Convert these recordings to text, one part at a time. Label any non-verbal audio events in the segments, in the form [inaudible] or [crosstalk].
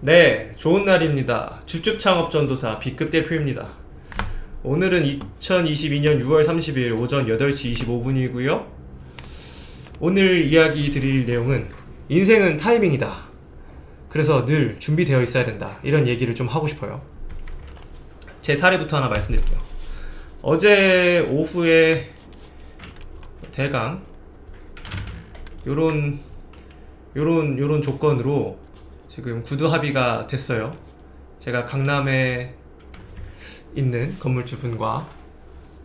네, 좋은 날입니다. 주축 창업 전도사 B급 대표입니다. 오늘은 2022년 6월 30일 오전 8시 25분이고요. 오늘 이야기 드릴 내용은 인생은 타이밍이다. 그래서 늘 준비되어 있어야 된다. 이런 얘기를 좀 하고 싶어요. 제 사례부터 하나 말씀드릴게요. 어제 오후에 대강 요런 요런 요런 조건으로 지금 구두 합의가 됐어요. 제가 강남에 있는 건물주분과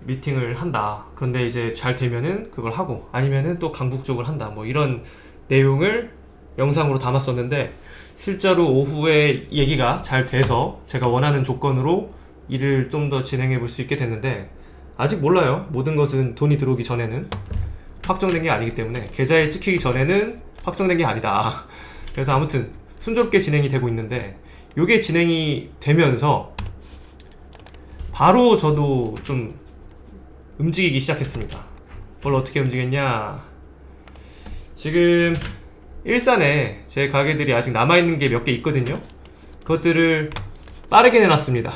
미팅을 한다. 그런데 이제 잘 되면은 그걸 하고 아니면은 또 강북 쪽을 한다. 뭐 이런 내용을 영상으로 담았었는데 실제로 오후에 얘기가 잘 돼서 제가 원하는 조건으로 일을 좀 더 진행해 볼 수 있게 됐는데 아직 몰라요. 모든 것은 돈이 들어오기 전에는 확정된 게 아니기 때문에 계좌에 찍히기 전에는 확정된 게 아니다. 그래서 아무튼 순조롭게 진행이 되고 있는데 이게 진행이 되면서 바로 저도 좀 움직이기 시작했습니다. 뭘 어떻게 움직였냐? 지금 일산에 제 가게들이 아직 남아있는 게 몇 개 있거든요. 그것들을 빠르게 내놨습니다.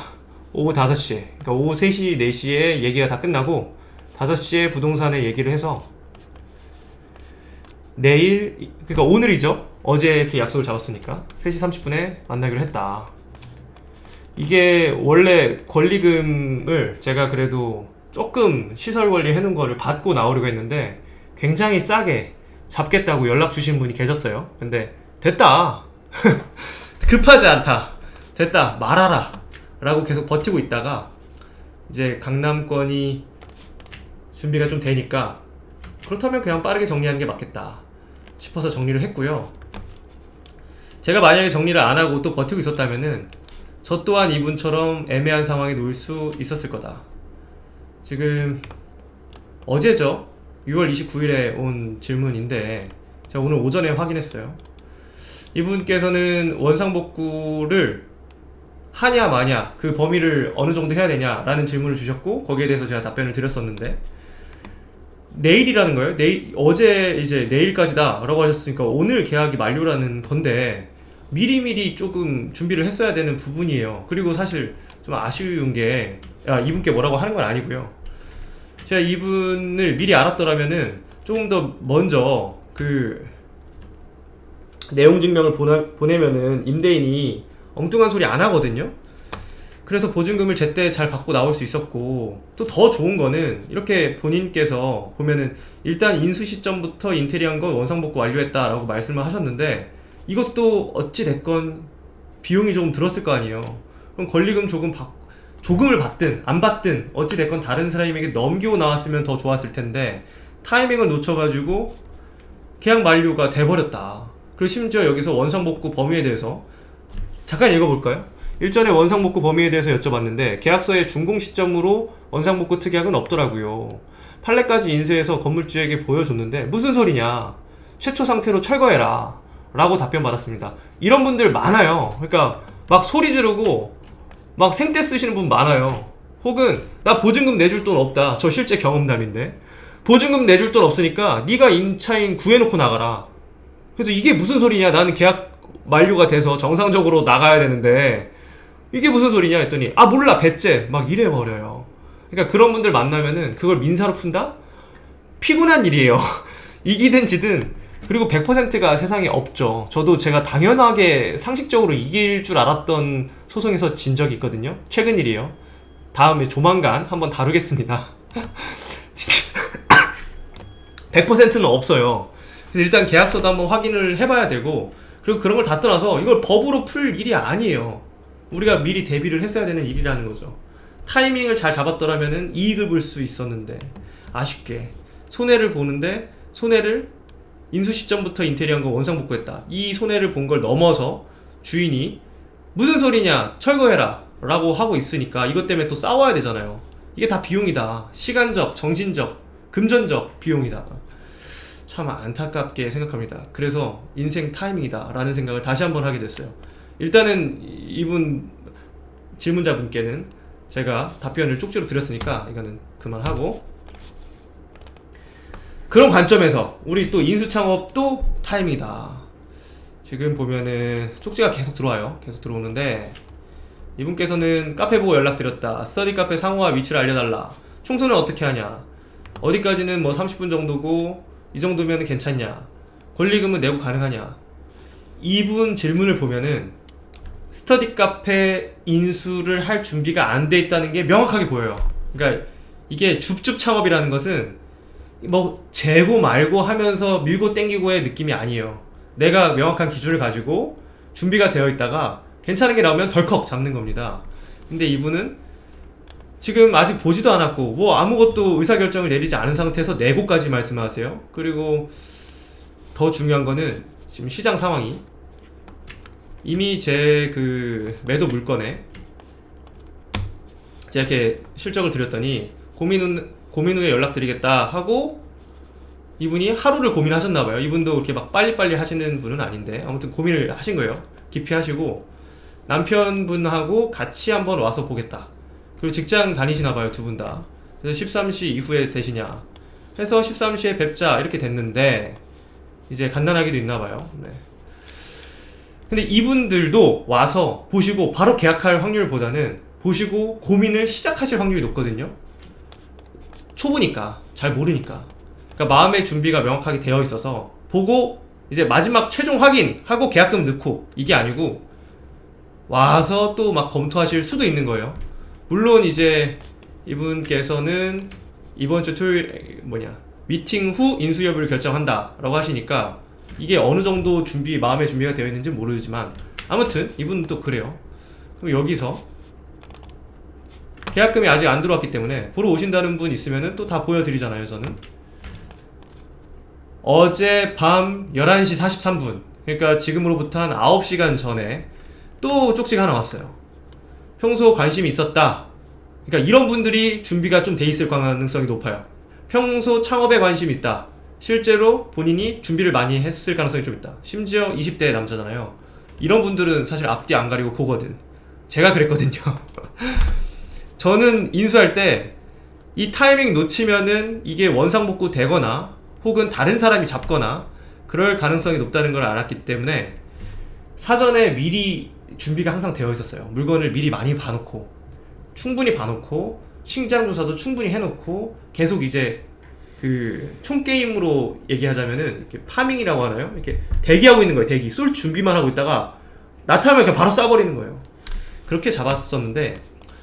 오후 5시에. 그러니까 오후 3시, 4시에 얘기가 다 끝나고 5시에 부동산에 얘기를 해서 내일, 그러니까 오늘이죠. 어제 이렇게 약속을 잡았으니까 3시 30분에 만나기로 했다. 이게 원래 권리금을 제가 그래도 조금 시설 관리 해놓은 거를 받고 나오려고 했는데 굉장히 싸게 잡겠다고 연락 주신 분이 계셨어요. 근데 됐다. [laughs] 급하지 않다. 됐다. 말하라. 라고 계속 버티고 있다가 이제 강남권이 준비가 좀 되니까 그렇다면 그냥 빠르게 정리하는 게 맞겠다 싶어서 정리를 했고요. 제가 만약에 정리를 안 하고 또 버티고 있었다면은 저 또한 이분처럼 애매한 상황에 놓일 수 있었을 거다. 지금 어제죠. 6월 29일에 온 질문인데 제가 오늘 오전에 확인했어요. 이분께서는 원상복구를 하냐 마냐 그 범위를 어느 정도 해야 되냐라는 질문을 주셨고 거기에 대해서 제가 답변을 드렸었는데 내일이라는 거예요. 내일 어제 이제 내일까지다라고 하셨으니까 오늘 계약이 만료라는 건데 미리미리 조금 준비를 했어야 되는 부분이에요. 그리고 사실 좀 아쉬운 게 야, 이분께 뭐라고 하는 건 아니고요. 제가 이분을 미리 알았더라면은 조금 더 먼저 그 내용 증명을 보내, 보내면은 임대인이 엉뚱한 소리 안 하거든요. 그래서 보증금을 제때 잘 받고 나올 수 있었고 또 더 좋은 거는 이렇게 본인께서 보면은 일단 인수 시점부터 인테리어한 건 원상복구 완료했다라고 말씀을 하셨는데 이것도 어찌 됐건 비용이 조금 들었을 거 아니에요. 그럼 권리금 조금 받 조금을 받든 안 받든 어찌 됐건 다른 사람에게 넘기고 나왔으면 더 좋았을 텐데 타이밍을 놓쳐가지고 계약 만료가 돼버렸다. 그리고 심지어 여기서 원상복구 범위에 대해서 잠깐 읽어볼까요? 일전에 원상복구 범위에 대해서 여쭤봤는데 계약서에 준공 시점으로 원상복구 특약은 없더라고요. 판례까지 인쇄해서 건물주에게 보여줬는데 무슨 소리냐? 최초 상태로 철거해라. 라고 답변 받았습니다. 이런 분들 많아요. 그러니까 막 소리 지르고 막 생떼 쓰시는 분 많아요. 혹은 나 보증금 내줄 돈 없다. 저 실제 경험담인데 보증금 내줄 돈 없으니까 네가 임차인 구해놓고 나가라. 그래서 이게 무슨 소리냐? 나는 계약 만료가 돼서 정상적으로 나가야 되는데 이게 무슨 소리냐 했더니 아 몰라 배째 막 이래 버려요. 그러니까 그런 분들 만나면은 그걸 민사로 푼다? 피곤한 일이에요. [laughs] 이기든 지든 그리고 100%가 세상에 없죠. 저도 제가 당연하게 상식적으로 이길 줄 알았던 소송에서 진 적이 있거든요. 최근 일이에요. 다음에 조만간 한번 다루겠습니다. [laughs] 진짜 [coughs] 100%는 없어요. 일단 계약서도 한번 확인을 해봐야 되고 그리고 그런 걸 다 떠나서 이걸 법으로 풀 일이 아니에요. 우리가 미리 대비를 했어야 되는 일이라는 거죠. 타이밍을 잘 잡았더라면은 이익을 볼 수 있었는데 아쉽게 손해를 보는데 손해를 인수 시점부터 인테리어한 거 원상 복구했다. 이 손해를 본 걸 넘어서 주인이 무슨 소리냐 철거해라 라고 하고 있으니까 이것 때문에 또 싸워야 되잖아요. 이게 다 비용이다. 시간적, 정신적, 금전적 비용이다. 참 안타깝게 생각합니다. 그래서 인생 타이밍이다 라는 생각을 다시 한번 하게 됐어요. 일단은 이분 질문자분께는 제가 답변을 쪽지로 드렸으니까 이거는 그만하고 그런 관점에서 우리 또 인수창업도 타이밍이다. 지금 보면은 쪽지가 계속 들어와요. 계속 들어오는데 이분께서는 카페 보고 연락드렸다. 스터디 카페 상호와 위치를 알려달라. 청소는 어떻게 하냐? 어디까지는 뭐 30분 정도고 이 정도면 괜찮냐? 권리금은 내고 가능하냐? 이분 질문을 보면은 스터디 카페 인수를 할 준비가 안 돼 있다는 게 명확하게 보여요. 그러니까 이게 줍줍 창업이라는 것은 뭐 재고 말고 하면서 밀고 땡기고의 느낌이 아니에요. 내가 명확한 기준을 가지고 준비가 되어 있다가 괜찮은 게 나오면 덜컥 잡는 겁니다. 근데 이분은 지금 아직 보지도 않았고 뭐 아무것도 의사결정을 내리지 않은 상태에서 내고까지 말씀하세요. 그리고 더 중요한 거는 지금 시장 상황이 이미 제 그 매도 물건에 제가 이렇게 실적을 드렸더니 고민 후, 고민 후에 연락드리겠다 하고 이분이 하루를 고민하셨나 봐요. 이분도 그렇게 막 빨리빨리 하시는 분은 아닌데 아무튼 고민을 하신 거예요. 깊이 하시고 남편분하고 같이 한번 와서 보겠다. 그리고 직장 다니시나 봐요, 두 분 다. 그래서 13시 이후에 되시냐 해서 13시에 뵙자 이렇게 됐는데 이제 간단하게도 있나 봐요. 네. 근데 이분들도 와서 보시고 바로 계약할 확률보다는 보시고 고민을 시작하실 확률이 높거든요. 초보니까 잘 모르니까. 그러니까 마음의 준비가 명확하게 되어 있어서 보고 이제 마지막 최종 확인하고 계약금 넣고 이게 아니고 와서 또 막 검토하실 수도 있는 거예요. 물론 이제 이분께서는 이번 주 토요일 뭐냐 미팅 후 인수 여부를 결정한다라고 하시니까 이게 어느 정도 준비 마음의 준비가 되어 있는지 모르지만 아무튼 이분도 그래요. 그럼 여기서 계약금이 아직 안 들어왔기 때문에 보러 오신다는 분 있으면은 또다 보여드리잖아요 저는. 어제 밤 11시 43분 그러니까 지금으로부터 한 9시간 전에 또 쪽지가 하나 왔어요. 평소 관심이 있었다. 그러니까 이런 분들이 준비가 좀 돼 있을 가능성이 높아요. 평소 창업에 관심이 있다 실제로 본인이 준비를 많이 했을 가능성이 좀 있다. 심지어 20대 남자잖아요. 이런 분들은 사실 앞뒤 안 가리고 보거든. 제가 그랬거든요. [laughs] 저는 인수할 때 이 타이밍 놓치면은 이게 원상복구 되거나 혹은 다른 사람이 잡거나 그럴 가능성이 높다는 걸 알았기 때문에 사전에 미리 준비가 항상 되어 있었어요. 물건을 미리 많이 봐놓고 충분히 봐놓고 신장 조사도 충분히 해놓고 계속 이제 그 총게임으로 얘기하자면은 이렇게 파밍이라고 하나요? 이렇게 대기하고 있는 거예요. 대기 쏠 준비만 하고 있다가 나타나면 그냥 바로 쏴버리는 거예요. 그렇게 잡았었는데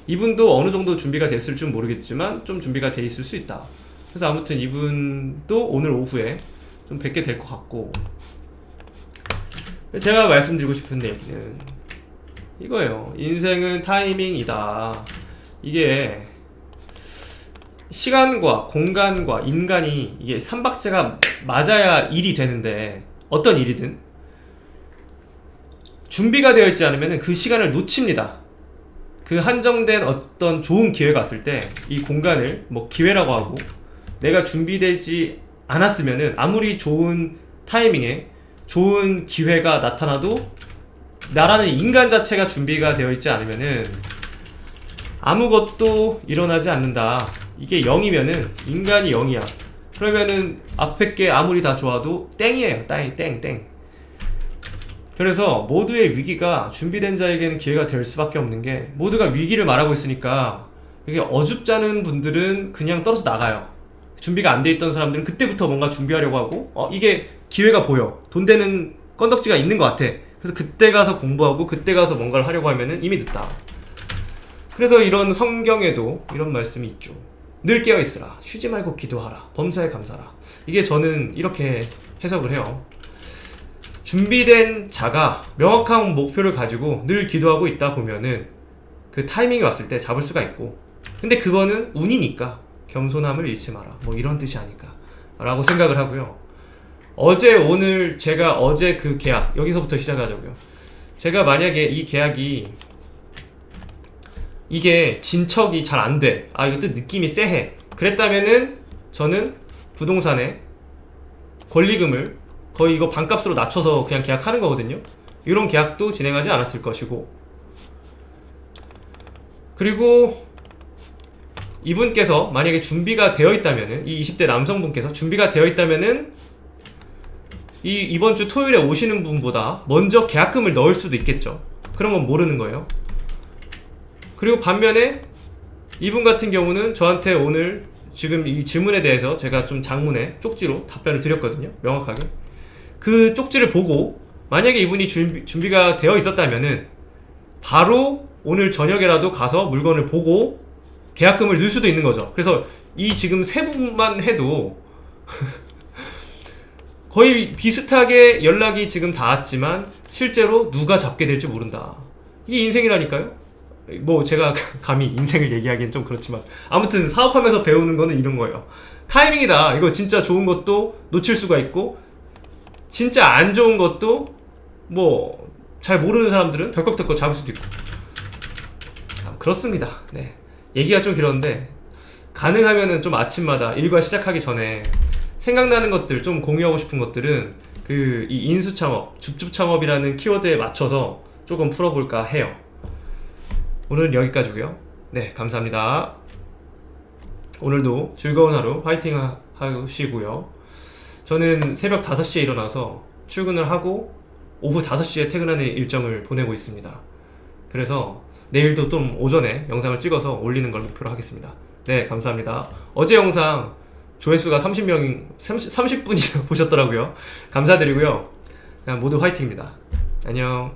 이분도 어느 정도 준비가 됐을 줄 모르겠지만 좀 준비가 돼 있을 수 있다. 그래서 아무튼 이분도 오늘 오후에 좀 뵙게 될 것 같고 제가 말씀드리고 싶은 얘기는 이거예요. 인생은 타이밍이다. 이게 시간과 공간과 인간이 이게 삼박자가 맞아야 일이 되는데 어떤 일이든 준비가 되어 있지 않으면 그 시간을 놓칩니다. 그 한정된 어떤 좋은 기회가 왔을 때 이 공간을 뭐 기회라고 하고 내가 준비되지 않았으면은 아무리 좋은 타이밍에 좋은 기회가 나타나도 나라는 인간 자체가 준비가 되어 있지 않으면은 아무것도 일어나지 않는다. 이게 0이면은 인간이 0이야. 그러면은 앞에 게 아무리 다 좋아도 땡이에요. 땡, 땡, 땡. 그래서 모두의 위기가 준비된 자에게는 기회가 될 수밖에 없는 게 모두가 위기를 말하고 있으니까 이게 어줍잖은 분들은 그냥 떨어져 나가요. 준비가 안 돼 있던 사람들은 그때부터 뭔가 준비하려고 하고 어 이게 기회가 보여 돈 되는 건덕지가 있는 것 같아. 그래서 그때 가서 공부하고 그때 가서 뭔가를 하려고 하면은 이미 늦다. 그래서 이런 성경에도 이런 말씀이 있죠. 늘 깨어 있으라. 쉬지 말고 기도하라. 범사에 감사라. 이게 저는 이렇게 해석을 해요. 준비된 자가 명확한 목표를 가지고 늘 기도하고 있다 보면은 그 타이밍이 왔을 때 잡을 수가 있고 근데 그거는 운이니까 겸손함을 잃지 마라 뭐 이런 뜻이 아닐까 라고 생각을 하고요 어제 오늘 제가 어제 그 계약 여기서부터 시작하자고요 제가 만약에 이 계약이 이게 진척이 잘 안 돼. 아, 이것도 느낌이 쎄해. 그랬다면은 저는 부동산에 권리금을 거의 이거 반값으로 낮춰서 그냥 계약하는 거거든요. 이런 계약도 진행하지 않았을 것이고. 그리고 이분께서 만약에 준비가 되어 있다면은 이 20대 남성분께서 준비가 되어 있다면은 이 이번 주 토요일에 오시는 분보다 먼저 계약금을 넣을 수도 있겠죠. 그런 건 모르는 거예요. 그리고 반면에 이분 같은 경우는 저한테 오늘 지금 이 질문에 대해서 제가 좀 장문에 쪽지로 답변을 드렸거든요. 명확하게. 그 쪽지를 보고 만약에 이분이 준비, 준비 가 되어 있었다면은 바로 오늘 저녁에라도 가서 물건을 보고 계약금을 넣을 수도 있는 거죠. 그래서 이 지금 세 분만 해도 [laughs] 거의 비슷하게 연락이 지금 닿았지만 실제로 누가 잡게 될지 모른다. 이게 인생이라니까요. 뭐 제가 [laughs] 감히 인생을 얘기하기엔 좀 그렇지만 아무튼 사업하면서 배우는 거는 이런 거예요. 타이밍이다. 이거 진짜 좋은 것도 놓칠 수가 있고 진짜 안 좋은 것도 뭐 잘 모르는 사람들은 덜컥덜컥 잡을 수도 있고 아, 그렇습니다. 네 얘기가 좀 길었는데 가능하면은 좀 아침마다 일과 시작하기 전에 생각나는 것들 좀 공유하고 싶은 것들은 그 이 인수 창업, 줍줍 창업이라는 키워드에 맞춰서 조금 풀어볼까 해요. 오늘은 여기까지고요. 네, 감사합니다. 오늘도 즐거운 하루 화이팅 하- 하시고요. 저는 새벽 5시에 일어나서 출근을 하고 오후 5시에 퇴근하는 일정을 보내고 있습니다. 그래서 내일도 좀 오전에 영상을 찍어서 올리는 걸 목표로 하겠습니다. 네, 감사합니다. 어제 영상 조회수가 30명, 30, 30분이 보셨더라고요. 감사드리고요. 모두 화이팅입니다. 안녕.